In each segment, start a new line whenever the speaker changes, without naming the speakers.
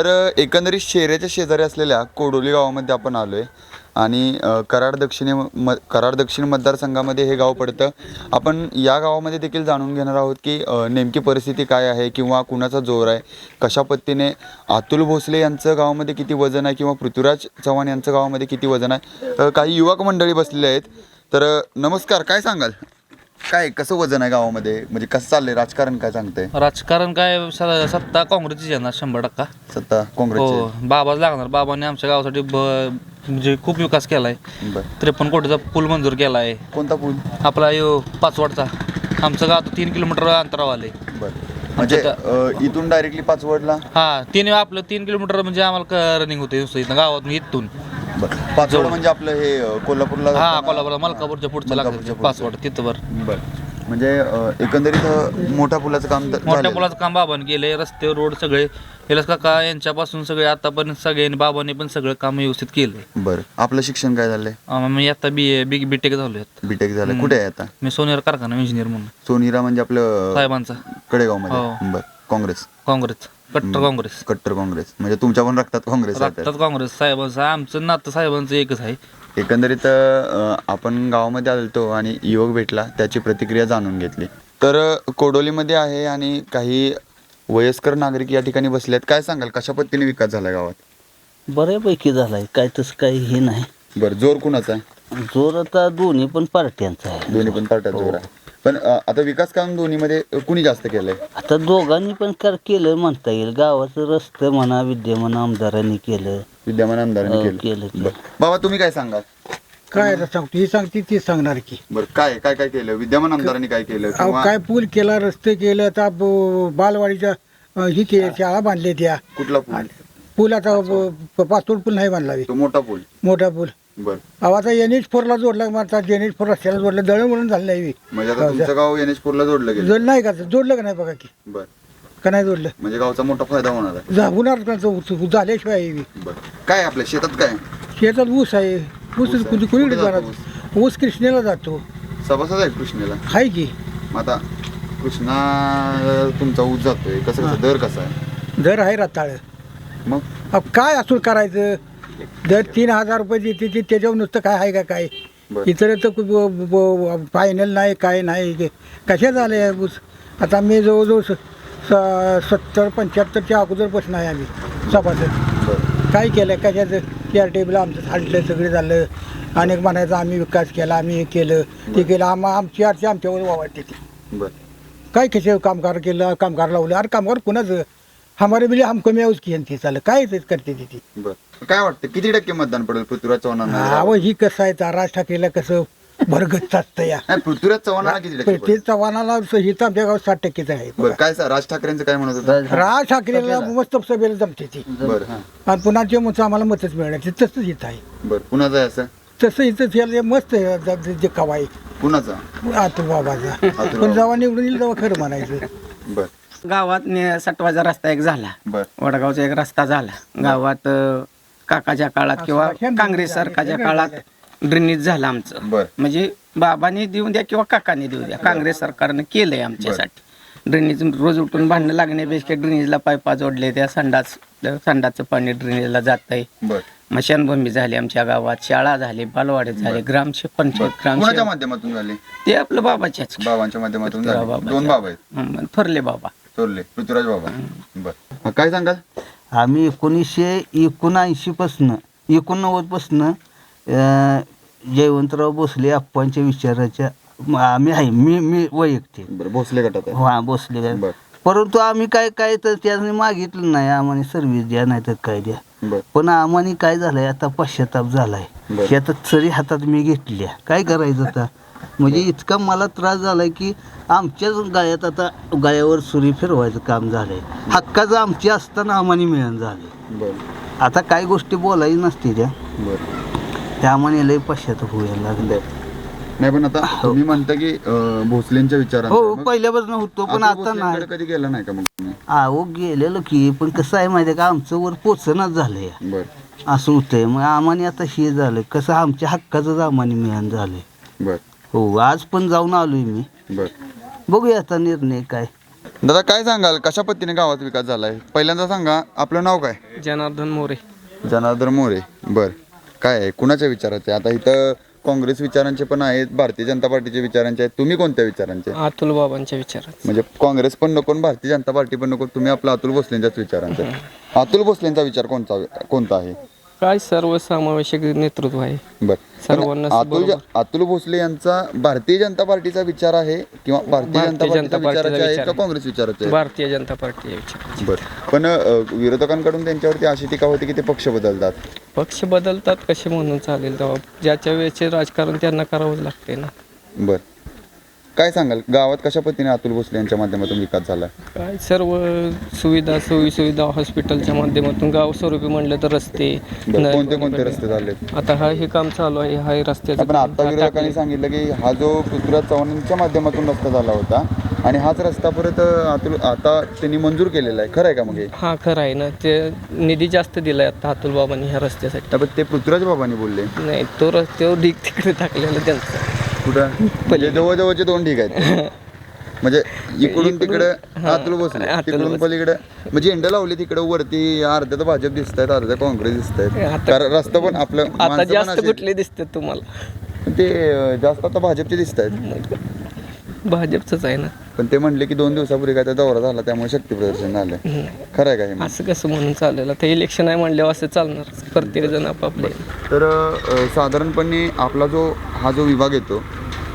तर एकंदरीत शेऱ्याच्या शेजारी असलेल्या कोडोली गावामध्ये आपण आलो आहे आणि कराड दक्षिणे म कराड दक्षिण मतदारसंघामध्ये हे गाव पडतं. आपण या गावामध्ये देखील जाणून घेणार आहोत की नेमकी परिस्थिती काय आहे किंवा कुणाचा जोर आहे? कशा पद्धतीने अतुल भोसले यांचं गावामध्ये किती वजन आहे किंवा पृथ्वीराज चव्हाण यांचं गावामध्ये किती वजन आहे? काही युवक मंडळी बसलेले आहेत. तर नमस्कार काय सांगाल? काय कसं वजन आहे गावामध्ये? म्हणजे कसं चाललंय? राजकारण काय सांगतंय?
राजकारण काय स- सत्ता काँग्रेसची येणार शंभर टक्का.
सत्ता काँग्रेसचे
हो बाबाच लागणार. बाबांनी आमच्या गावासाठी ब- म्हणजे खूप विकास केलाय.
बरं.
त्रेपन्न कोटीचा पूल मंजूर केला आहे
कोणता पूल?
आपला यो पाचवडचा. आमचं गाव आता तीन किलोमीटर अंतरावर आले
बरं. म्हणजे अ, इथून डायरेक्टली पाच वर्डला
हा तीन आपलं तीन किलोमीटर म्हणजे आम्हाला रनिंग होते नुसतं इथं गावातून इथून.
बरं. पाच वर्ड म्हणजे आपलं हे अ, कोल्हापूरला
हा
जाताना-
कोल्हापूर मलकापूरच्या पुढचं
मलकापूरच्या
लागतं. पाचवड तिथं वर.
बरं. म्हणजे अ, एकंदरीत अ, मोठ्या पुलाचं काम तर
मोठ्या
झालेलं.
पुलाचं काम बाबांनी केले रस्ते रोड सगळे. कैलास काका यांच्यापासून सगळे आतापर्यंत सगळ्यांनी बाबांनी पण सगळं काम व्यवस्थित केलंय.
बरं. आपलं शिक्षण काय झालंय?
मी आता बी ए बी बी टेक आता.
बीटेक झालं कुठे आहे आता?
मी सोनेर कारखाना इंजिनियर म्हणून.
सोनीरा म्हणजे आपलं
साहेबांचा.
कडेगावमध्ये
हो.
बरं. काँग्रेस.
काँग्रेस. कट्टर काँग्रेस.
कट्टर काँग्रेस. म्हणजे तुमच्या पण रक्तात काँग्रेस आहे तर.
रक्तात काँग्रेस. साहेबांचं आमचं नातं साहेबांचं एकच आहे.
एकंदरीत अ, आपण गावामध्ये आलतो आणि युवक भेटला त्याची प्रतिक्रिया जाणून घेतली. तर अ, कोडोलीमध्ये आहे आणि काही वयस्कर नागरिक या ठिकाणी बसले आहेत. काय सांगाल कशा पद्धतीने विकास झाला गावात?
बऱ्यापैकी झालाय काय तसं काही हे नाही.
बरं जोर कुणाचा आहे?
जोर आता दोन्ही पण पार्ट्यांचा आहे.
दोन्ही पण पार्ट्यात जोर आहे. पण अ, आता विकास काम दोन्हीमध्ये कुणी जास्त केलंय?
आता दोघांनी पण कर केलं म्हणता येईल. गावाचं रस्ते म्हणा विद्यमान आमदारांनी केलं.
विद्यमान आमदारांनी
हो,
केलं.
केलं, केलं.
बरं. बाबा तुम्ही काय सांगाल?
काय आता सांगतो ही सांगते ती सांगणार की.
बरं काय काय काय केलं? विद्यमान आमदारांनी काय केलं?
अहो
किंवा
काय पूल केला रस्ते केले आता ब- बालवाडीच्या अं, ही के शाळा बांधले त्या.
कुठला पूल?
पूल आता ब- पाचोड पूल नाही बांधला.
तो मोठा पूल.
मोठा पूल.
बर.
अहो आता एन एच फोरला जोडला मग आता एन एच फोर रस्त्याला जोडलं दळण म्हणून झालं नाही बे.
म्हणजे आता तुमचं गाव एन एच ला जोडलं गेलं.
जोडलं नाही का? जोडलं का नाही बघा की?
बर.
का नाही जोडलं?
म्हणजे गावचा मोठा फायदा होणार आहे.
जा- होणार का झाल्याशिवाय आहे.
बर. काय आपल्या शेतात काय?
शेतात ऊस आहे. ऊस
ऊस आहे.
कुणी
कुठे
कुणी
जातो
जाणार? ऊस? कृष्णेला जातो.
सभासद आहे कृष्णेला.
आहे की?
मग आता कृष्णा तुमचा ऊस जातोय. कसं कसं? दर कसा आहे?
दर आहे रताळ.
मग?
अब काय असून करायचं? दर तीन हजार रुपये देते ते त्याच्यावर नुसतं काय आहे का काय?
बर.
इतर तर फायनल नाही काय नाही. कशा झाले आता मी जवळजवळ स- स- सत्तर पंच्याहत्तरच्या अगोदरपासून आहे आम्ही सभासद.
बर.
काय केलं? कशाचं? केअर टेबल आमचं झाडलं सगळं झालं. अनेक म्हणायचं आम्ही विकास केला आम्ही हे केलं. ते केलं. आम आमची आरती आमच्यावर वावरते ती.
बर.
काय कसे कामगार केलं कामगार लावलं? अरे कामगार कुणाचं? हमारे बिले हम कमी आऊस की यांची चाललं काय तेच करते ती ती?
बर. काय वाटतं किती टक्के मतदान पडेल पृथ्वीराज चव्हाणांना?
अहो ही कसं आहे राज ठाकरेला कसं भरगत असतं या.
नाही, पृथ्वीराज चव्हाणांना किती टक्के
ते
पडेल
चव्हाणाला ही तर आमच्या गावात साठ टक्केच आहे.
बर काय सा- राज ठाकरेंचं काय म्हणत होतं?
राज ठाकरेला मस्त सभेला जमते ती.
बर. हा.
आणि पुन्हा जे मग आम्हाला मतच मिळणार तसंच इथं आहे.
बर कुणाचं आहे असं?
तसं इथं त्याला मस्त आहे ज- ज- जे कवाई
कुणाचा?
आतू बाबाचा पण जेव्हा निवडून येईल तेव्हा खरं म्हणायचं.
बर.
गावात ने- सटवाचा रस्ता एक झाला.
बर.
वडगावचा एक रस्ता झाला. गावात अ, काकाच्या काळात किंवा काँग्रेस सरकारच्या काळात ड्रेनेज झालं आमचं.
बर.
म्हणजे बाबांनी देऊन द्या किंवा काकाने देऊ द्या. काँग्रेस सरकारनं केलंय आमच्यासाठी. ड्रेनेज रोज उठून भांडणं लागण्यापेक्षा ड्रेनेजला पायपा जोडले त्या संडास संडाचं पाणी ड्रेनेजला जात आहे
बर
मशानभूमी झाली आमच्या गावात शाळा झाली बालवाडी झाले ग्रामसेवक पंचायत
कुणाच्या
ग्रामसेवक.
माध्यमातून झाले?
ते आपलं बाबाच्याच.
बाबांच्या माध्यमातून झाले.
बाबा.
दोन बाबा आहेत.
हं, थोरले बाबा.
चोरले पृथ्वीराज बाबा. बर. काय सांगाल?
आम्ही एकोणीसशे एकोणऐंशी पासनं एकोणनव्वद पासनं जयवंतराव भोसले आप्पांच्या विचाराच्या म- आम्ही आहे. मी मी वैयक्तिक.
बरं भोसले गटात आहे.
हा भोसले काय.
बर.
परंतु आम्ही काय काय तर त्याने मागितलं नाही. आम्हाला सर्व्हिस द्या नाही तर काय द्या.
बर.
पण आम्हाला काय झालंय? आता पश्चाताप झालाय.
बरं.
की आता चरी हातात मी घेतल्या. काय करायचं आता? म्हणजे इतका मला त्रास झालाय की आमच्याच गायात आता गायावर सुरी फिरवायचं काम झालंय. हक्काचं आमची असताना आम्हाला मिळून झाले आता काय गोष्टी बोलायची नसते त्या.
बर.
त्या आम्हाला लय पश्चाताप व्हायला लागले
नाही पण आता तुम्ही म्हणता की भोसलेंच्या विचारांचं
हो पहिल्यापासून होतो पण आता नाही.
कधी गेला नाही का मग
आहो गेलेलो की पण कसं आहे माहिती का आमचं वर पोचणच झालंय. असं होतंय. मग आम्हाला आता हे झालं कसं आमच्या हक्काचंच आम्हाला मिळून झालंय.
बर.
हो आज पण जाऊन आलोय मी.
बर.
बघूया आता निर्णय काय.
दादा काय सांगाल? कशा पद्धतीने गावात विकास झालाय? पहिल्यांदा सांगा आपलं नाव काय?
जनार्दन मोरे.
जनार्दन मोरे. बर. काय आहे? कुणाच्या विचाराचे आता इथं काँग्रेस विचारांचे पण आहेत भारतीय जनता पार्टीचे विचारांचे आहेत. तुम्ही कोणत्या विचारांचे?
अतुल बाबांच्या विचारात.
म्हणजे काँग्रेस पण नको आणि भारतीय जनता पार्टी पण नको तुम्ही आपला अतुल भोसलेंच्याच विचारांचा. अतुल भोसलेंचा विचार कोणता कोणता आहे?
काय सर्वसमावेशक नेतृत्व आहे?
बर.
सर्वांना
अतुल अतुल भोसले यांचा भारतीय जनता पार्टीचा विचार आहे किंवा भारतीय जनता पार्टीचा आहे
विचार
का. काँग्रेस विचाराचे आहे?
भारतीय जनता पार्टी विचार
बर. पण विरोधकांकडून त्यांच्यावरती अशी टीका होती की ते पक्ष बदलतात.
पक्ष बदलतात कसे म्हणून चालेल तेव्हा? ज्याच्या वेळेचे राजकारण त्यांना करावंच लागते ना.
बर. काय सांगाल? गावात कशा पद्धतीने अतुल भोसले यांच्या माध्यमातून विकास झाला?
काय सर्व सुविधा सोयी सुविधा हॉस्पिटलच्या माध्यमातून गाव स्वरूपी म्हणलं तर रस्ते
बरं, कोणते कोणते रस्ते झाले
आता हा हे काम चालू आहे हा हे रस्त्याचं
पण
काम.
आता
हा
विरोधकांनी. सांगितलं की हा जो पृथ्वीराज चव्हाणांच्या माध्यमातून रस्ता झाला होता आणि हाच रस्ता परत अतुल आता त्यांनी मंजूर केलेला आहे. खरं आहे का मग हे?
हा खरं आहे ना. ते निधी जास्त दिलाय आता अतुल बाबांनी ह्या रस्त्यासाठी.
त्यामुळे ते पृथ्वीराज बाबांनी बोलले.
नाही तो रस्त्यावर ढीक तिकडे टाकलेला त्यांचा.
कुठं? म्हणजे जवळजवळचे दोन ठीक आहेत. म्हणजे इकडून तिकडे अतुल बसले. तिकडून पलीकडे. म्हणजे झेंडा लावले तिकडे वरती अर्ध्या तर भाजप दिसत आहेत अर्ध्या काँग्रेस दिसत आहेत कारण रस्ता पण आपलं
आता
माणसं पण
जास्त
अशी-
कुठले दिसतात तुम्हाला?
ते जास्त आता भाजपचे दिसत आहेत
भाजपचंच आहे ना.
पण ते म्हणले की दोन दिवसापूर्वी काय त्या दौरा झाला त्यामुळे शक्ती प्रदर्शन झालं खरं आहे का हे?
असं कसं म्हणून चालेल आता इलेक्शन आहे म्हणल्यावर असं चालणार. प्रत्येक जण आपापले.
तर अं, साधारणपणे आपला जो हा जो विभाग येतो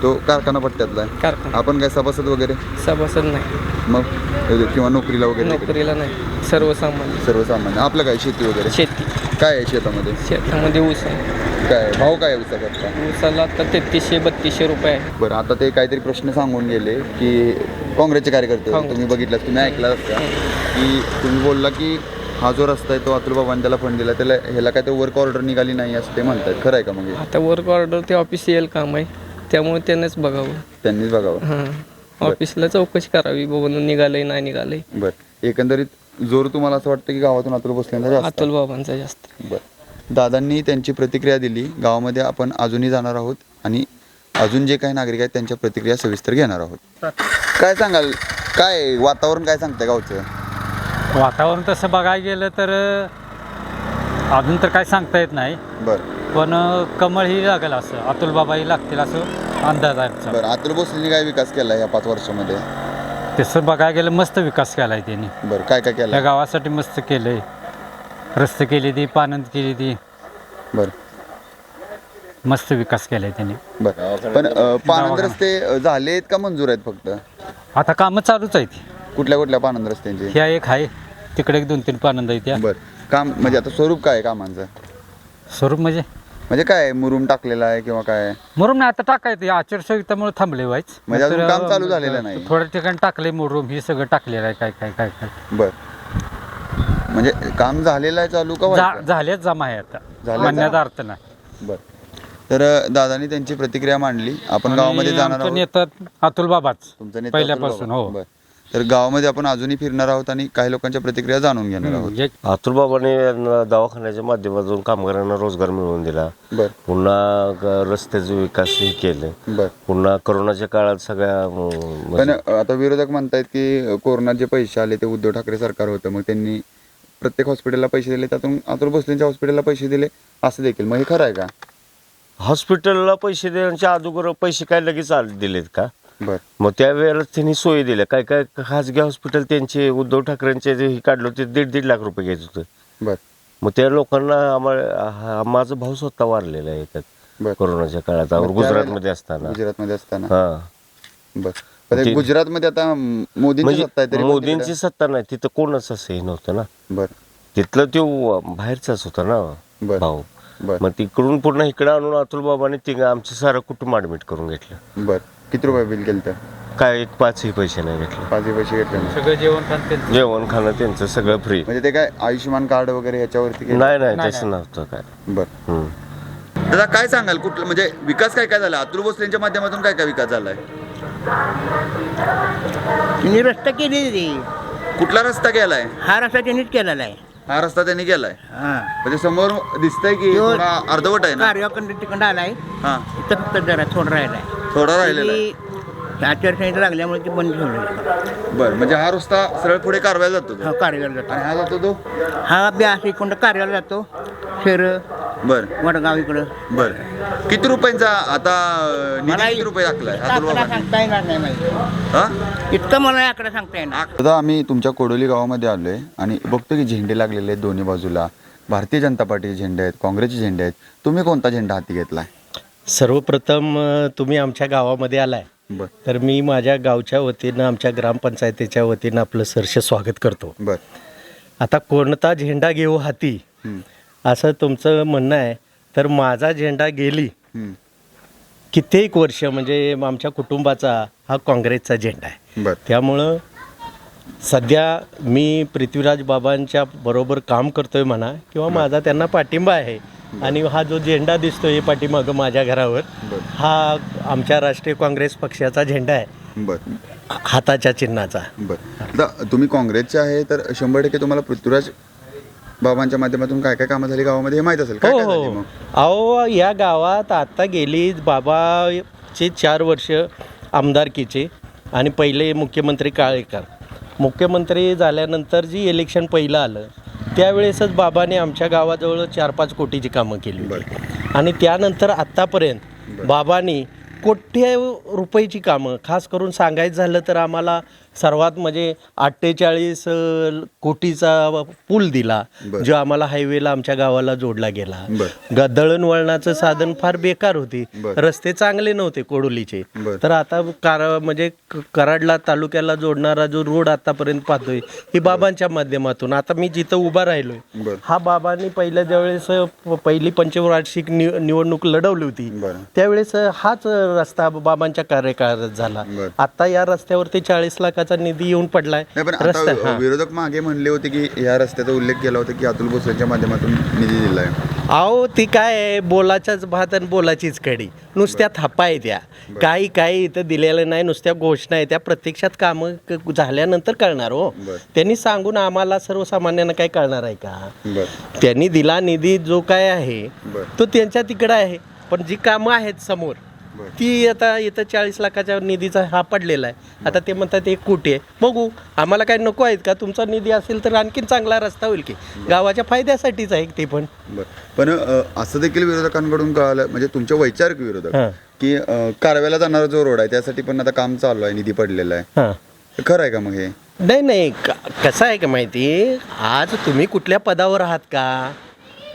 तो कारखाना पट्ट्यातला आहे.
कारखाना.
आपण काय सभासद वगैरे?
सभासद नाही.
मग अं, किंवा नोकरीला वगैरे?
नोकरीला नाही. सर्वसामान्य.
सर्वसामान्य. आपलं काय? शेती वगैरे?
शेती.
काय आहे शेतामध्ये?
शेतामध्ये ऊस आहे.
काय भाव काय उसाचा?
ऊसाला आता तेहतीसशे बत्तीसशे रुपये आहे.
बरं आता ते काहीतरी प्रश्न सांगून गेले की काँग्रेसचे कार्यकर्ते. तुम्ही बघितलात तुम्ही ऐकला का? की तुम्ही बोलला की हा जो रस्ता आहे तो अतुल बाबांनी त्याला फंड दिला त्याला ह्याला काय ते वर्क ऑर्डर निघाली नाही असं ते म्हणतात. खरं आहे का मग हे?
आता वर्क ऑर्डर ते ऑफिशियल काम आहे त्यामुळे त्यानेच बघावं.
त्यांनीच बघावं.
हां. ऑफिसला चौकशी करावी बाबा निघालंय नाही निघालंय.
बरं. एकंदरीत जोर तुम्हाला असं वाटतं की गावातून अतुल जास्त?
अतुल बाबांचा जास्त.
बरं. दादांनी त्यांची प्रतिक्रिया दिली. गावामध्ये आपण अजूनही जाणार आहोत आणि अजून जे काही नागरिक आहेत त्यांच्या प्रतिक्रिया सविस्तर घेणार आहोत. काय सांगाल? काय वातावरण काय सांगतंय गावचं?
वातावरण तसं बघायला गेलं तर अजून तर काय सांगता येत नाही.
बरं.
पण कमळ ही लागेल असं अतुल बाबाही लागतील असं अंदाज आहे.
बरं अतुल भोसलेंनी काय विकास केला या पाच वर्षामध्ये?
तसं बघायला गेलं मस्त विकास केला आहे त्यांनी.
बरं काय काय केलं
गावासाठी मस्त केलंय. रस्ते केली ती पानंद केली ती.
बरं.
मस्त विकास केलाय त्यांनी.
बरं. पण अं, पानंद रस्ते अं, झाले आहेत का मंजूर आहेत फक्त?
आता कामं चालूच आहेत.
कुठल्या कुठल्या पानंद रस्त्यांचे?
ह्या एक आहे तिकडे एक दोन तीन पानंद आहेत त्या
बरं. काम म्हणजे आता स्वरूप काय आहे कामांचं?
स्वरूप म्हणजे?
म्हणजे काय मुरुम टाकलेला आहे किंवा काय?
मुरुम नाही आता टाकायचं. आचारसंहितामुळे थांबले व्हायच.
म्हणजे अजून काम चालू झालेलं नाही.
थोड्या ठिकाणी टाकले मुरुम हे सगळं टाकलेलं आहे काय काय काय काय.
बर. म्हणजे काम झालेलं आहे चालू का व्हायचं?
झालेच जमा आहे आता.
झालेच
म्हणण्याचा अर्थ नाही.
बर. तर दादानी त्यांची प्रतिक्रिया मांडली. आपण गावामध्ये
आणि
जाणार
आमचं
आहोत.
नेता अतुल बाबाच
तुमचं नेता
पहिल्यापासून
अतुल
हो.
बाबा. बर. तर गावामध्ये आपण अजूनही फिरणार आहोत आणि काही लोकांच्या प्रतिक्रिया जाणून घेणार आहोत.
जे-
अतुल बाबाने यांना दवाखान्याच्या माध्यमातून कामगारांना रोजगार मिळवून दिला.
बर.
पुन्हा ग- रस्त्याचे विकासही केले.
बर.
पुन्हा करोनाच्या काळात सगळ्या अं,
पण अं, आता विरोधक म्हणतायत की जे पैसे आले ते उद्धव ठाकरे सरकार होतं. मग त्यांनी प्रत्येक हॉस्पिटलला पैसे दिले त्यातून अतुल भोसलेंच्या हॉस्पिटलला पैसे दिले असं देखील. मग हे खरं आहे का?
हॉस्पिटलला पैसे देण्याच्या अगोदर पैसे काय लगेच आले दिलेत का?
बर.
मग त्यावेळेला त्यांनी सोयी दिल्या. काय काय खाजगी हॉस्पिटल त्यांचे उद्धव ठाकरेंचे जे हे काढलं होते दीड दीड लाख रुपये घेत होते.
बर.
मग त्या लोकांना आम्हाला माझा भाऊ स्वतः वारलेला आहे.
बर.
त्यात कोरोनाच्या काळात गुजरातमध्ये असताना.
गुजरातमध्ये असताना.
हा.
बर. पण ते
ते-
गुजरातमध्ये आता मोदींची
म्हणजे
सत्ता आहे तरी
मोदींची सत्ता नाही तिथं कोणच असं हे नव्हतं ना?
बर.
तिथलं तो बाहेरचाच होता ना
बर.
भाऊ.
बर.
मग तिकडून पुन्हा इकडे आणून अतुल बाबाने ती आमचं सारं कुटुंब ऍडमिट करून घेतलं.
बर. किती रुपये बिल केलं तर
काय एक पाचही पैसे नाही घेतले.
पाचही पैसे घेतले नाही.
सगळं जेवण खाण.
जेवण खाणं त्यांचं सगळं फ्री
म्हणजे ते काय आयुष्यमान कार्ड वगैरे ह्याच्यावरती केलं?
नाही नाही तसं नव्हतं काय.
बर.
हम्म.
दादा काय सांगाल? कुठलं म्हणजे विकास काय काय झाला? अतुल भोसलेंच्या माध्यमातून काय काय विकास झालाय?
त्यांनी रस्ता केलेली ती
कुठला रस्ता केलाय?
हा रस्ता त्यांनीच केलेला आहे.
हा रस्ता त्यांनी केलाय?
हा.
म्हणजे समोर दिसतंय की
तो-
थोडा अर्धवट आहे ना?
तिकडं आलाय.
हा.
इथं फक्त जरा थोडं राहिलाय.
थोडा राहिलेला आहे.
आचारसंहिता लागल्यामुळे ते बंद ठेवलं
बरं म्हणजे हा रस्ता सरळ पुढे कारवायला जातो
हा
तो? आणि हा जातो तो?
हा बी असं इकडं जातो? शेर
बरं.
वडगाव इकडं.
बरं. किती रुपयांचा आता निधी किती रुपये दाखलाय अतुल
आकडा
बाबांनी?
सांगता येणार नाही माहिती
हा?
इतकं मला आकडा सांगता येणार.
आता आम्ही तुमच्या कोडोली गावामध्ये आलोय आणि बघतो की झेंडे लागलेले आहेत दोन्ही बाजूला. भारतीय जनता पार्टीचे झेंडे आहेत काँग्रेसचे झेंडे आहेत. तुम्ही कोणता झेंडा हाती घेतलाय?
सर्वप्रथम अ, तुम्ही आमच्या गावामध्ये आलाय.
बर.
तर मी माझ्या गावच्या वतीनं आमच्या ग्रामपंचायतीच्या वतीनं आपलं सरसे स्वागत करतो.
बर.
आता कोणता झेंडा घेऊ हाती? असं तुमचं म्हणणं आहे. तर माझा झेंडा गेली. कित्येक वर्ष म्हणजे आमच्या कुटुंबाचा हा काँग्रेसचा झेंडा आहे.
बर.
त्यामुळं सध्या मी पृथ्वीराज बाबांच्या बरोबर काम करतोय म्हणा किंवा माझा त्यांना पाठिंबा आहे. आणि हा जो झेंडा दिसतोय पाठीमागं माझ्या घरावर हा आमच्या राष्ट्रीय काँग्रेस पक्षाचा झेंडा आहे.
बर.
हाताच्या चिन्हाचा.
बर. तुम्ही काँग्रेसचे आहे तर शंभर टक्के तुम्हाला पृथ्वीराज बाबांच्या माध्यमातून काय काय कामं झाली गावामध्ये हे माहीत असेल. काय
हो
काय झाली
हो
मग?
अहो या गावात आता गेली बाबाचे चार वर्ष आमदारकीचे आणि पहिले मुख्यमंत्री काळेकर. मुख्यमंत्री झाल्यानंतर जी इलेक्शन पहिलं आलं त्यावेळेसच बाबाने आमच्या गावाजवळ चार पाच कोटीची कामं केली होती. आणि त्यानंतर आत्तापर्यंत बाबांनी कोट्य रुपयाची कामं खास करून सांगायचं झालं तर आम्हाला सर्वात म्हणजे अठ्ठेचाळीस कोटीचा पूल दिला. जो आम्हाला हायवेला आमच्या गावाला जोडला गेला
बरं.
ग- दळणवळणाचं साधन फार बेकार होती. रस्ते चांगले नव्हते कोडोलीचे. तर आता कार म्हणजे क- कराडला तालुक्याला जोडणारा जो रोड आतापर्यंत पाहतोय ही बाबांच्या माध्यमातून आता मी जिथं उभा राहिलोय. हा बाबांनी पहिल्या ज्यावेळेस प- पहिली पंचवार्षिक निवडणूक लढवली होती
बरं.
त्यावेळेस हाच रस्ता बाबांच्या कार्यकाळात झाला. आता या रस्त्यावरती चाळीस लाखाचा निधी येऊन पडलाय.
नाही पण
रस्ता
आता
हा.
विरोधक मागे म्हणले होते की या रस्त्याचा उल्लेख केला होता की अतुल भोसलेच्या माध्यमातून निधी दिलाय.
अहो ती काय आहे, बोलाच्याच भात आणि बोलाचीच कडी. नुसत्या थापा आहे त्या. काही काही इथं दिलेलं नाही नुसत्या घोषणा आहे त्या. प्रत्यक्षात कामं क- झाल्यानंतर कळणार हो.
बरं.
त्यांनी सांगून आम्हाला सर्वसामान्यांना काय कळणार आहे का?
बर.
त्यांनी दिला निधी जो काय आहे
बरं.
तो त्यांच्या तिकडं आहे. पण जी कामं आहेत समोर. ती आता इथं चाळीस लाखाच्या निधीचा हा पडलेला आहे. आता ते म्हणतात एक कोटी आहे. बघू आम्हाला काय नको आहेत का? तुमचा निधी असेल तर आणखीन चांगला रस्ता होईल की. गावाच्या फायद्यासाठीच आहे ते पण.
बर. पण असं देखील विरोधकांकडून कळालं म्हणजे तुमचे वैचारिक विरोधक. की कारव्याला जाणारा जो रोड आहे त्यासाठी पण आता काम चालू आहे निधी पडलेला आहे. खरं आहे का मग हे?
नाही नाही. कसं आहे का माहिती? आज तुम्ही कुठल्या पदावर आहात का?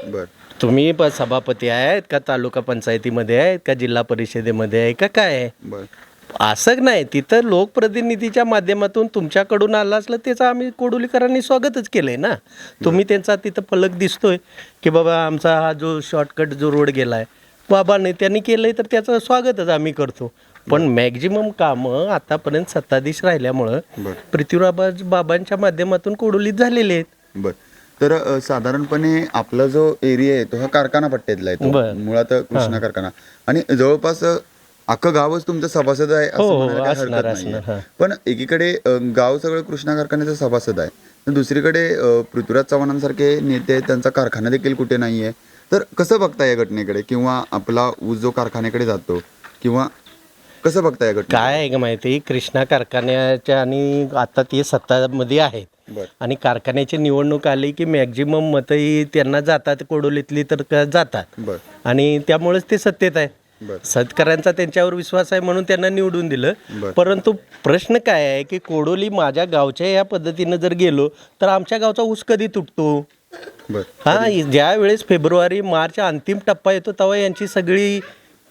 बर.
तुम्ही प- सभापती आहेत का तालुका पंचायतीमध्ये आहेत का जिल्हा परिषदेमध्ये आहे का काय आहे?
बर.
असं नाही तिथं लोकप्रतिनिधीच्या माध्यमातून तुमच्याकडून आलं असलं त्याचं आम्ही कोडोलीकरांनी स्वागतच केलंय ना. तुम्ही त्यांचा तिथं फलक दिसतोय की बाबा आमचा हा जो शॉर्टकट जो रोड गेलाय बाबांनी त्यांनी केलंय तर त्याचं स्वागतच आम्ही करतो. पण मॅक्झिमम कामं आतापर्यंत सत्ताधीश राहिल्यामुळं
बरं.
पृथ्वीराज बाबांच्या माध्यमातून कोडोलीत झालेले आहेत.
बर. तर अ, साधारणपणे आपला जो एरिया आहे तो हा कारखाना पट्ट्यातला आहे
बर.
मुळात कृष्णा कारखाना. आणि जवळपास अ, अख्खं गावच तुमचं सभासद आहे असं
हो, हो,
म्हणायला काही
असणार,
हरकत नाहीये.
असणार, हां.
पण एकीकडे अ, गाव सगळं कृष्णा कारखान्याचं सभासद आहे. तर दुसरीकडे अ, पृथ्वीराज चव्हाणांसारखे नेते आहेत त्यांचा कारखाना देखील कुठे नाहीये. तर कसं बघता या घटनेकडे? किंवा आपला ऊस जो कारखान्याकडे जातो किंवा कसं बघता या घटने
काय आहे का माहिती? कृष्णा कारखान्याच्या आणि आता ते सत्तामध्ये आहेत. आणि कारखान्याची निवडणूक आली की मॅक्झिमम मतही त्यांना जातात कोडोलीतली तर क- जातात. आणि त्यामुळेच ते सत्तेत आहे. शेतकऱ्यांचा त्यांच्यावर विश्वास आहे म्हणून त्यांना निवडून दिलं. परंतु प्रश्न काय आहे की कोडोली माझ्या गावच्या या पद्धतीनं जर गेलो तर आमच्या गावचा ऊस कधी तुटतो? हा ज्या वेळेस फेब्रुवारी मार्च अंतिम टप्पा येतो तेव्हा यांची सगळी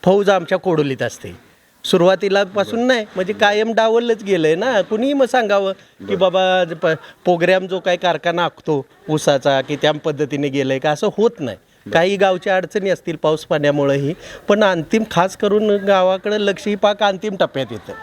फौज आमच्या कोडोलीत असते. सुरुवातीला पासून नाही म्हणजे कायम डावलच गेलंय ना. कुणीही मग सांगावं की बाबा प्रोग्रॅम जो काही कारखाना आखतो ऊसाचा की त्या पद्धतीने गेलंय का? असं होत नाही. काही गावच्या अडचणी असतील पाऊस पाण्यामुळेही पण अंतिम खास करून गावाकडे लक्ष ही पाक अंतिम टप्प्यात येतं.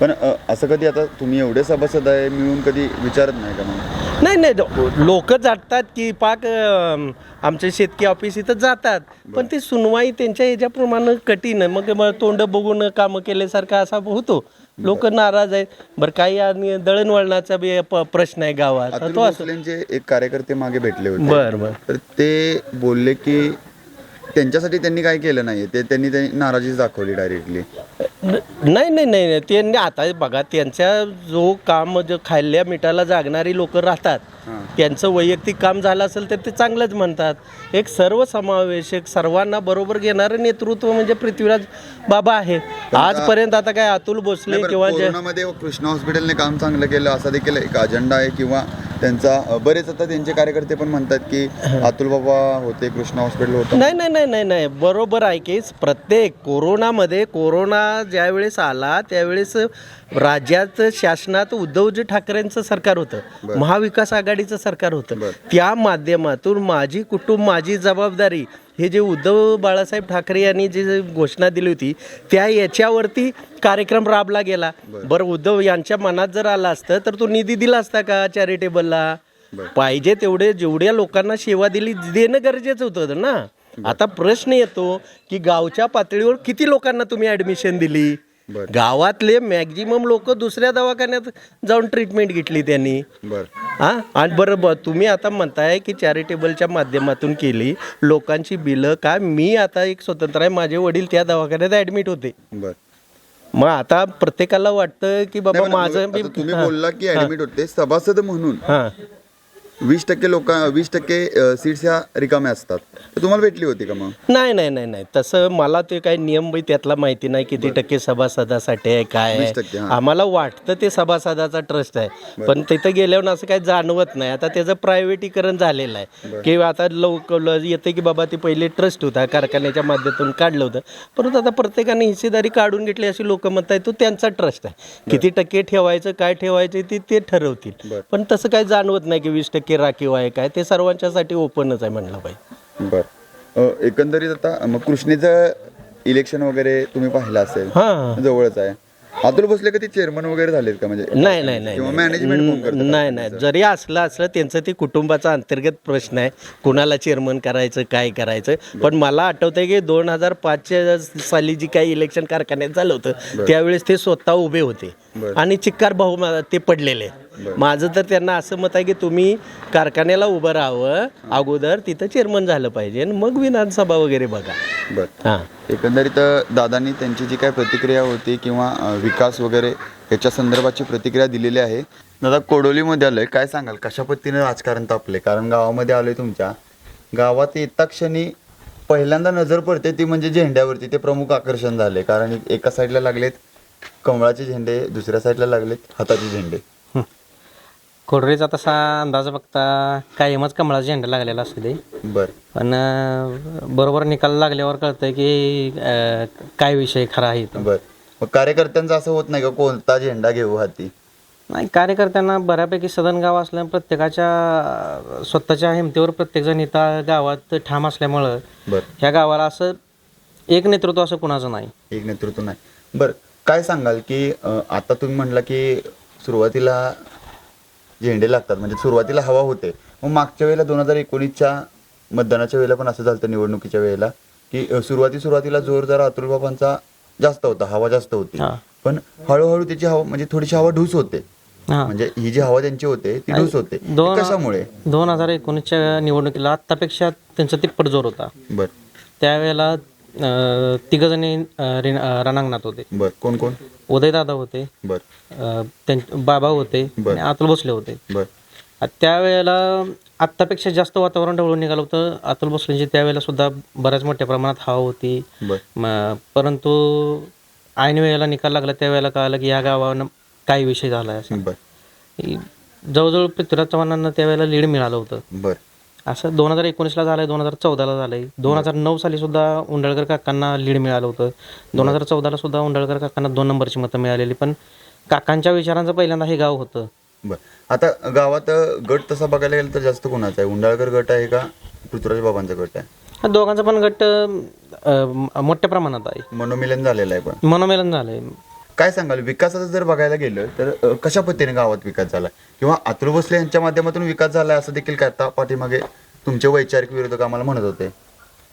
पण असं कधी आता तुम्ही एवढे सभासद आहे मिळून कधी विचारत नाही का मग?
नाही नाही लोक जातात की पाक आमचे शेतकी ऑफिस इथं जातात. पण ती सुनवाई त्यांच्या ह्याच्याप्रमाणे कठीण मग तोंड बघून कामं केल्यासारखा असा होतो. लोक नाराज आहेत. बरं काही आणि दळणवळणाचा बी प- प्रश्न आहे गावात.
अतुल
तो
भोसलेंचे एक कार्यकर्ते मागे भेटले होते.
बर बर.
तर ते बोलले की त्यांच्यासाठी त्यांनी काय केलं नाही ते त्यांनी ते नाराजीच दाखवली डायरेक्टली
न- नाही नाही नाही नाही. त्यांनी आता बघा त्यांच्या जो काम जो खाल्ल्या मिठाला जागणारी लोक राहतात. त्यांचं वैयक्तिक काम झालं असेल तर ते चांगलंच म्हणतात. एक सर्वसमावेशक सर्वांना बरोबर घेणारं नेतृत्व म्हणजे पृथ्वीराज बाबा आहे. आजपर्यंत आता काय अतुल भोसले किंवा
कोरोनामध्ये कृष्णा हॉस्पिटलने काम चांगलं केलं असा देखील एक अजेंडा आहे किंवा त्यांचा बरेच आता त्यांचे कार्यकर्ते पण म्हणतात की अतुल बाबा होते कृष्णा हॉस्पिटल होतं.
नाही नाही नाही नाही नाही. बरोबर आहे की प्रत्येक कोरोनामध्ये कोरोना ज्यावेळेस आला त्यावेळेस राज्यात शासनात उद्धवजी ठाकरेंचं सरकार होतं. महाविकास आघाडीचं सरकार होतं. त्या माध्यमातून माझी कुटुंब माझी जबाबदारी हे जे उद्धव बाळासाहेब ठाकरे यांनी जी घोषणा दिली होती त्या याच्यावरती कार्यक्रम राबला गेला. बरं. उद्धव यांच्या मनात जर आला असतं तर तो निधी दिला असता का चॅरिटेबलला पाहिजे तेवढे जेवढ्या लोकांना सेवा दिली देणं गरजेचं होतं ना. आता प्रश्न येतो की गावच्या पातळीवर किती लोकांना तुम्ही ऍडमिशन दिली? गावातले मॅक्झिमम लोक दुसऱ्या दवाखान्यात जाऊन ट्रीटमेंट घेतली त्यांनी.
बरं.
हा? आणि बरं ब तुम्ही आता म्हणताय की चॅरिटेबलच्या माध्यमातून केली. लोकांची बिलं काय मी आता एक स्वतंत्र आहे माझे वडील त्या दवाखान्यात ऍडमिट होते.
बरं.
मग आता प्रत्येकाला वाटतं की बाबा
नाही, पण
माझं
आता तुम्ही
हा.
बोलला की ऍडमिट होते सभासद म्हणून.
हा.
वीस टक्के लोक वीस टक्के सीट्स ह्या रिकाम्या असतात. तर तुम्हाला भेटली होती का मग?
नाही नाही नाही नाही. तसं मला ते काही नियम बाई त्यातला माहिती नाही किती टक्के सभासदासाठी आहे काय
हां.
आम्हाला वाटतं ते सभासदाचा ट्रस्ट आहे. पण तिथं गेल्यावर असं काही जाणवत नाही. आता त्याचं प्रायव्हेटीकरण झालेलं आहे. की आता लोक ल- येते की बाबा ते पहिले ट्रस्ट होता कारखान्याच्या माध्यमातून काढलं होतं. परंतु आता प्रत्येकाने हिस्सेदारी काढून घेतली अशी लोक म्हणतायत तो त्यांचा ट्रस्ट आहे. किती टक्के ठेवायचं काय ठेवायचं ते ते ठरवतील. पण तसं काही जाणवत नाही की वीस टक्के राखीव आहे काय ते सर्वांच्यासाठी ओपनच आहे म्हणलं पाहिजे
बर. एकंदरीत आता मग कृष्णेचं इलेक्शन वगैरे तुम्ही पाहिलं असेल
हां.
जवळच आहे. अतुल भोसले कधी चेअरमन वगैरे झालेत का? म्हणजे
नाही नाही नाही
किंवा
नाही.
मॅनेजमेंट कोण करतं?
नाही नाही. जरी असलं असलं त्यांचं ते कुटुंबाचा अंतर्गत प्रश्न आहे. कुणाला चेअरमन करायचं काय करायचं? पण मला आठवतंय की दोन हजार पाचच्या साली जी काही इलेक्शन कारखान्यात झालं होतं त्यावेळेस ते स्वतः उभे होते. आणि चिक्कार भाऊ ते पडलेले. माझं तर त्यांना असं मत आहे की तुम्ही कारखान्याला उभं राहावं. अगोदर तिथं चेअरमन झालं पाहिजे आणि मग विधानसभा वगैरे बघा. हां.
एकंदरीत दादांनी त्यांची जी काय प्रतिक्रिया होती किंवा विकास वगैरे याच्या संदर्भाची प्रतिक्रिया दिलेली आहे. दादा कोडोलीमध्ये आलोय. काय सांगाल? कशा पद्धतीने राजकारण तापले कारण गावामध्ये आलोय तुमच्या. गावात येता क्षणी पहिल्यांदा नजर पडते ती म्हणजे झेंड्यावरती. ते प्रमुख आकर्षण झाले कारण एक- एका साईडला लागलेत कमळाचे झेंडे दुसऱ्या साईडला लागलेत हाताचे झेंडे.
कोडरीचा तसा अंदाज बघता कायमच कमळाचा झेंडा लागलेला असू दे.
बर.
पण अं, बरोबर निकाल लागल्यावर कळतंय की अं, काय विषय खरा आहे तो
बर. मग कार्यकर्त्यांचं असं होत नाही का कोणता झेंडा घेऊ हाती?
नाही कार्यकर्त्यांना बऱ्यापैकी सदन गाव असल्या प्रत्येकाच्या अं, स्वतःच्या हिमतीवर प्रत्येकजण इथं गावात ठाम असल्यामुळं
बर.
ह्या गावाला असं एक नेतृत्व असं कुणाचं नाही.
एक नेतृत्व नाही. बरं. काय सांगाल की अं, आता तुम्ही म्हटलं की सुरुवातीला झेंडे लागतात म्हणजे सुरुवातीला हवा होते. मग मागच्या वेळेला दोन हजार एकोणीसच्या मतदानाच्या वेळेला पण असं झालं निवडणुकीच्या वेळेला की अं, सुरुवाती सुरुवातीला जोर जरा अतुल बाबांचा जास्त होता हवा जास्त होती.
हा.
पण हळूहळू त्याची हवा म्हणजे थोडीशी हवा ढूस होते.
हां.
म्हणजे ही जी हवा त्यांची होते ती ढूस होते. ती
दोन
कशामुळे?
दोन हजार एकोणीसच्या निवडणुकीला आत्तापेक्षा त्यांचा तिप्पट जोर होता.
बर.
त्यावेळेला अं, तिघजणी अं, रिन- अं, रणांगणात होते.
बर कोण कोण?
उदयदादा होते.
बर.
अं, त्यां बाबा होते. आणि अतुल भोसले होते.
बर.
आ- त्यावेळेला आत्तापेक्षा जास्त वातावरण ढवळून निघालं होतं. अतुल भोसलेंची त्यावेळेला सुद्धा बऱ्याच मोठ्या प्रमाणात हवा होती.
बर.
म- परंतु ऐन वेळेला निकाल लागला त्यावेळेला कळालं की या गावानं काय विषय झाला आहे
बर.
जवळजवळ पृथ्वीराज चव्हाणांना त्यावेळेला लीड मिळालं होतं.
बर.
असं दोन हजार एकोणीसला झालंय दोन हजार चौदाला झालंय. दोन हजार नऊ साली सुद्धा उंडळकर काकांना लीड मिळालं होतं. दोन हजार चौदाला सुद्धा उंडळकर काकांना दोन नंबरची मतं मिळालेली पण काकांच्या विचारांचं पहिल्यांदा हे गाव होतं.
बर. आता गावात गट तसा बघायला गेलं तर जास्त कोणाचा आहे? उंडाळकर गट आहे का पृथ्वीराज बाबांचा गट आहे?
हा दोघांचा पण गट मोठ्या प्रमाणात आहे.
मनोमिलन झालेलं आहे पण.
मनोमेलन झालंय.
काय सांगाल? विकासाचं जर बघायला गेलं तर अ, कशा पद्धतीने गावात विकास झाला? किंवा अतुल भोसले यांच्या माध्यमातून विकास झाला असं देखील काय आता पाठीमागे तुमचे वैचारिक विरोधक आम्हाला म्हणत होते?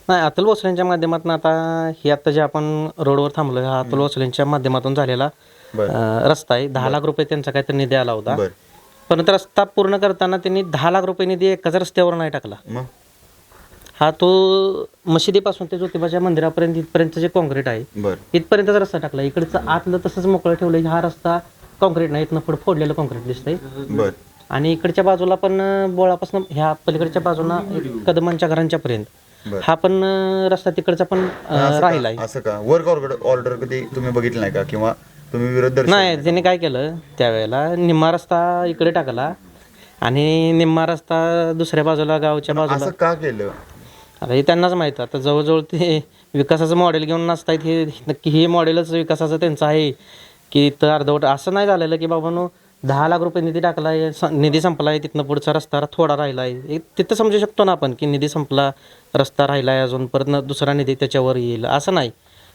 नाही अतुल भोसलेंच्या माध्यमातून आता हे आता जे आपण रोडवर थांबलो हा अतुल भोसलेंच्या माध्यमातून झालेला
बरं.
अं, रस्ता आहे. दहा लाख रुपये त्यांचा काहीतरी निधी आला होता.
बर.
परंतु रस्ता पूर्ण करताना त्यांनी दहा लाख रुपये निधी एकाच रस्त्यावर नाही टाकला.
मग?
हा तो मशिदीपासून ते ज्योतिबाच्या मंदिरापर्यंत इथपर्यंत जे कॉन्क्रीट आहे
बर.
इथपर्यंतचा रस्ता टाकला इकडचं आतलं तसंच मोकळं ठेवलं हा रस्ता कॉन्क्रीट नाही इथनं पुढे फोडलेलं कॉन्क्रीट दिसतंय.
बर.
आणि इकडच्या बाजूला पण बोळापासून ह्या पलीकडच्या बाजूला कदमांच्या घरांच्या पर्यंत. हा पण रस्ता तिकडचा पण राहिला आहे.
असं का? वर्क ऑर्डर ऑर्डर कधी तुम्ही बघितलं नाही का? किंवा तुम्ही विरोध दर्शवला
नाही त्याने काय केलं त्यावेळेला निम्मा रस्ता इकडे टाकला आणि निम्मा रस्ता दुसऱ्या बाजूला गावच्या बाजूला.
असं का केलं?
आता हे त्यांनाच माहीत आता जवळजवळ ते विकासाचं मॉडेल घेऊन नसतायत हे नक्की हे मॉडेलच विकासाचं त्यांचं आहे की इथं अर्धवट असं नाही झालेलं की बाबांनो दहा लाख रुपये निधी टाकला स- निधी संपला आहे तिथनं पुढचा रस्ता थोडा राहिला आहे. तिथं समजू शकतो ना आपण की निधी संपला रस्ता राहिला आहे अजून परत दुसरा निधी त्याच्यावर येईल. असं नाही.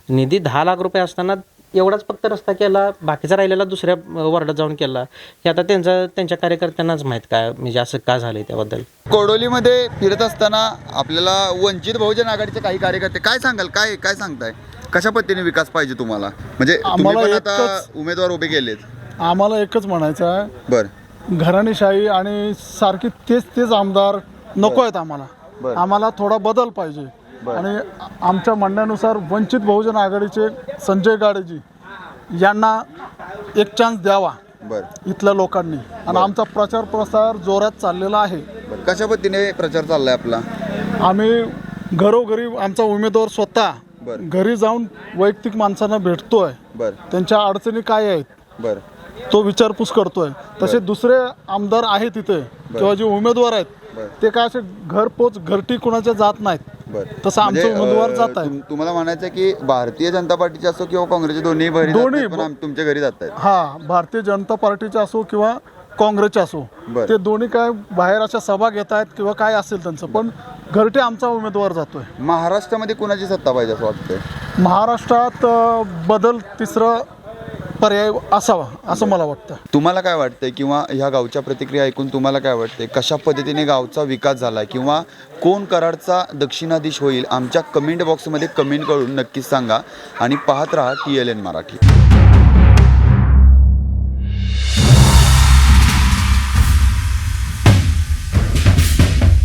निधी दहा लाख रुपये असताना एवढाच फक्त रस्ता केला बाकीचा राहिलेला दुसऱ्या वॉर्डात जाऊन केला. हे आता त्यांचा त्यांच्या कार्यकर्त्यांनाच माहीत काय म्हणजे असं का झालंय त्याबद्दल?
कोडोलीमध्ये फिरत असताना आपल्याला वंचित बहुजन आघाडीचे काही कार्यकर्ते काय सांगाल? काय काय सांगताय? कशा पद्धतीने विकास पाहिजे तुम्हाला? म्हणजे
आम्हाला
पण आता उमेदवार उभे केलेत.
आम्हाला एकच म्हणायचं आहे.
बर.
घराणेशाही आणि सारखी तेच तेच आमदार नको आहेत आम्हाला. आम्हाला थोडा बदल पाहिजे. आणि आमच्या म्हणण्यानुसार वंचित बहुजन आघाडीचे संजय गाडेजी यांना एक चान्स द्यावा
बर.
इथल्या लोकांनी. आणि आमचा प्रचार प्रसार जोरात चाललेला आहे.
कशा पद्धतीने प्रचार चाललाय आपला?
आम्ही घरोघरी आमचा उमेदवार स्वतः. घरी जाऊन वैयक्तिक माणसांना भेटतोय.
बर.
त्यांच्या अडचणी काय आहेत
बर.
तो विचारपूस करतोय. तसे दुसरे आमदार आहेत तिथे किंवा जे उमेदवार आहेत ते काय असे घरपोच घरटी कुणाच्या जात नाहीत.
बर.
तसं आमचे
म्हणजे,
उमेदवार
अं,
जात आहेत
तुम- तुम्हाला म्हणायचं आहे की भारतीय जनता पार्टीचे असो किंवा काँग्रेसचे दोन्ही बहिणी जात
दोन्ही
पण आम- तुमच्या घरी जात आहेत
हा भारतीय जनता पार्टीचे असो किंवा काँग्रेसचे असो
बरं.
ते दोन्ही काय बाहेर अशा सभा घेत आहेत किंवा काय असेल त्यांचं पण घरटे आमचा उमेदवार जातोय.
महाराष्ट्रामध्ये कुणाची सत्ता पाहिजे असं वाटतंय?
महाराष्ट्रात अं, बदल तिसरं पर्याय असावा असं मला वाटतं.
तुम्हाला काय वाटतंय किंवा ह्या गावच्या प्रतिक्रिया ऐकून तुम्हाला काय वाटतंय? कशा पद्धतीने गावचा विकास झाला किंवा कोण कराडचा दक्षिणाधीश होईल? आमच्या कमेंट बॉक्समध्ये कमेंट करून नक्कीच सांगा आणि पाहत राहा टी एल एन मराठी.